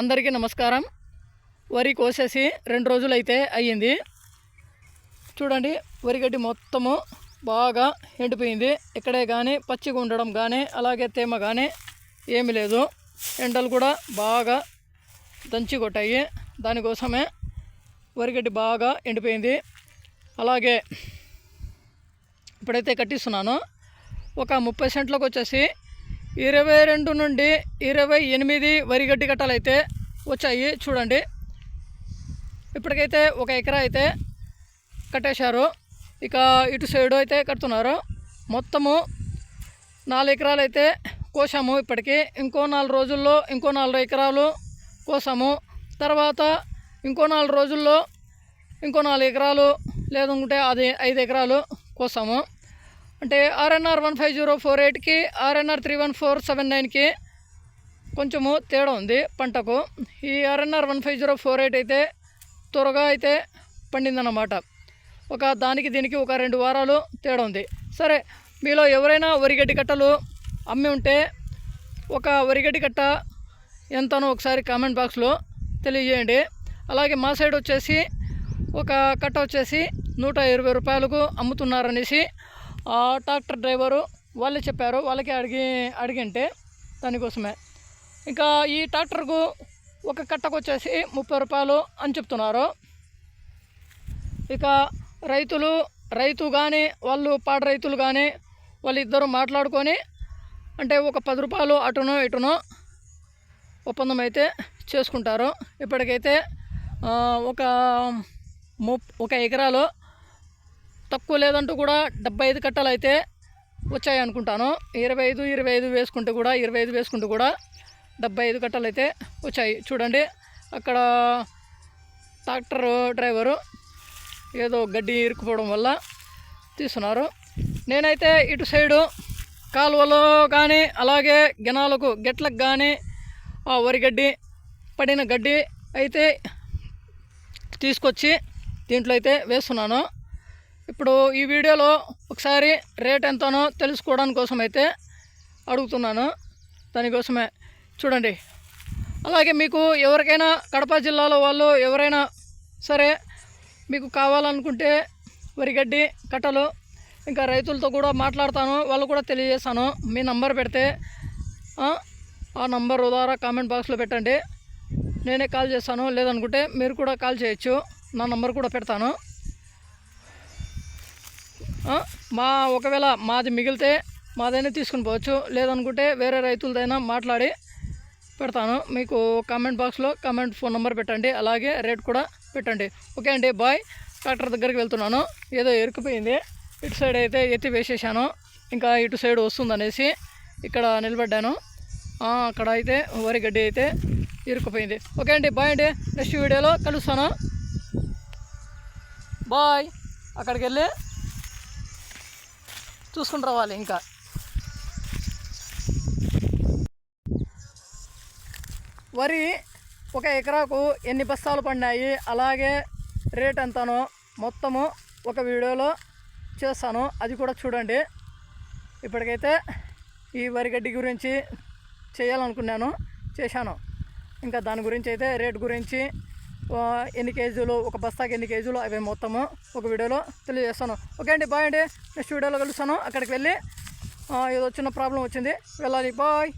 అందరికీ నమస్కారం. వరి కోసేసి రెండు రోజులైతే అయ్యింది. చూడండి వరిగడ్డి మొత్తము బాగా ఎండిపోయింది. ఇక్కడే కానీ పచ్చిగా ఉండడం కానీ అలాగే తేమ కానీ ఏమీ లేదు. ఎండలు కూడా బాగా దంచి కొట్టాయి. దానికోసమే వరిగడ్డి బాగా ఎండిపోయింది. అలాగే ఇప్పుడైతే కట్టిస్తున్నాను. ఒక ముప్పై సెంట్లకు వచ్చేసి ఇరవై రెండు నుండి ఇరవై ఎనిమిది వరిగడ్డి కట్టలు అయితే వచ్చాయి. చూడండి. ఇప్పటికైతే ఒక ఎకరా అయితే కట్టేశారు. ఇక ఇటు సైడు అయితే కడుతున్నారు. మొత్తము నాలుగు ఎకరాలు అయితే కోసాము ఇప్పటికి. ఇంకో నాలుగు రోజుల్లో ఇంకో నాలుగు ఎకరాలు కోసాము. తర్వాత ఇంకో నాలుగు రోజుల్లో ఇంకో నాలుగు ఎకరాలు లేదంటే అది ఐదు ఎకరాలు కోసాము. అంటే RNR one five zero four ఎయిట్కి RNR three one four seven నైన్కి కొంచెము తేడా ఉంది పంటకు. ఈ RNR one five zero four eight అయితే త్వరగా అయితే పండిందన్నమాట. ఒక దానికి దీనికి ఒక రెండు వారాలు తేడా ఉంది. సరే మీలో ఎవరైనా వరిగడ్డి కట్టలు అమ్మి ఉంటే ఒక వరిగడ్డి కట్ట ఎంతనో ఒకసారి కామెంట్ బాక్స్లో తెలియజేయండి. అలాగే మా సైడ్ వచ్చేసి ఒక కట్ట వచ్చేసి నూట ఇరవై రూపాయలకు అమ్ముతున్నారనేసి ట్రాక్టర్ డ్రైవరు వాళ్ళే చెప్పారు. వాళ్ళకి అడిగి అడిగింటే దానికోసమే. ఇంకా ఈ ట్రాక్టర్కు ఒక కట్టకు వచ్చేసి ముప్పై రూపాయలు అని చెప్తున్నారు. ఇక రైతులు రైతు కానీ వాళ్ళు పాడ రైతులు కానీ వాళ్ళిద్దరూ మాట్లాడుకొని అంటే ఒక పది రూపాయలు అటునో ఇటునో ఒప్పందం అయితే చేసుకుంటారు. ఇప్పటికైతే ఒక ము ఒక ఎకరాలో తక్కువ లేదంటూ కూడా డెబ్బై ఐదు కట్టలు అయితే వచ్చాయి అనుకుంటాను. ఇరవై ఐదు ఇరవై ఐదు వేసుకుంటే కూడా ఇరవై ఐదు వేసుకుంటే కూడా డెబ్బై ఐదు కట్టలు అయితే వచ్చాయి. చూడండి అక్కడ ట్రాక్టర్ డ్రైవరు ఏదో గడ్డి ఇరుక్కుపోవడం వల్ల తీస్తున్నారు. నేనైతే ఇటు సైడు కాలువలో కానీ అలాగే గినాలకు గెట్లకు కానీ ఆ వరి గడ్డి పడిన గడ్డి అయితే తీసుకొచ్చి దీంట్లో అయితే వేస్తున్నాను. ఇప్పుడు ఈ వీడియోలో ఒకసారి రేట్ ఎంతనో తెలుసుకోవడానికి కోసం అయితే అడుగుతున్నాను. దానికోసమే చూడండి. అలాగే మీకు ఎవరికైనా కడప జిల్లాలో వాళ్ళు ఎవరైనా సరే మీకు కావాలనుకుంటే వరిగడ్డి కట్టలు ఇంకా రైతులతో కూడా మాట్లాడతాను. వాళ్ళు కూడా తెలియజేస్తాను. మీ నంబర్ పెడితే ఆ, నంబర్ ద్వారా కామెంట్ బాక్స్లో పెట్టండి. నేనే కాల్ చేస్తాను. లేదనుకుంటే మీరు కూడా కాల్ చేయొచ్చు. నా నంబర్ కూడా పెడతాను. మా ఒకవేళ మాది మిగిలితే మాదైనా తీసుకుని పోవచ్చు. లేదనుకుంటే వేరే రైతులదైనా మాట్లాడి పెడతాను. మీకు కామెంట్ బాక్స్లో కామెంట్ ఫోన్ నెంబర్ పెట్టండి. అలాగే రేట్ కూడా పెట్టండి. ఓకే అండి బాయ్ ట్రాక్టర్ దగ్గరికి వెళ్తున్నాను. ఏదో ఇరుక్కుపోయింది. ఇటు సైడ్ అయితే ఎత్తి వేసేసాను. ఇంకా ఇటు సైడ్ వస్తుందనేసి ఇక్కడ నిలబడ్డాను. అక్కడ అయితే వరి గడ్డి అయితే ఇరుక్కుపోయింది. ఓకే అండి బాయ్ అండి. నెక్స్ట్ వీడియోలో కలుస్తాను. బాయ్ అక్కడికి వెళ్ళి చూసుకుని రావాలి ఇంకా. వరి ఒక ఎకరాకు ఎన్ని బస్తాలు పడినాయి అలాగే రేట్ ఎంతనో మొత్తము ఒక వీడియోలో చేస్తాను. అది కూడా చూడండి. ఇప్పటికైతే ఈ వరి గడ్డి గురించి చేయాలనుకున్నాను చేశాను. ఇంకా దాని గురించి అయితే రేట్ గురించి ఎన్ని కేజీలు ఒక బస్తాకి ఎన్ని కేజీలు అవి మొత్తము ఒక వీడియోలో తెలియజేస్తాను. ఓకే అండి బాయ్ అండి. నెక్స్ట్ వీడియోలో కలుస్తాను. అక్కడికి వెళ్ళి ఏదో చిన్న ప్రాబ్లం వచ్చింది. వెళ్ళాలి బాయ్.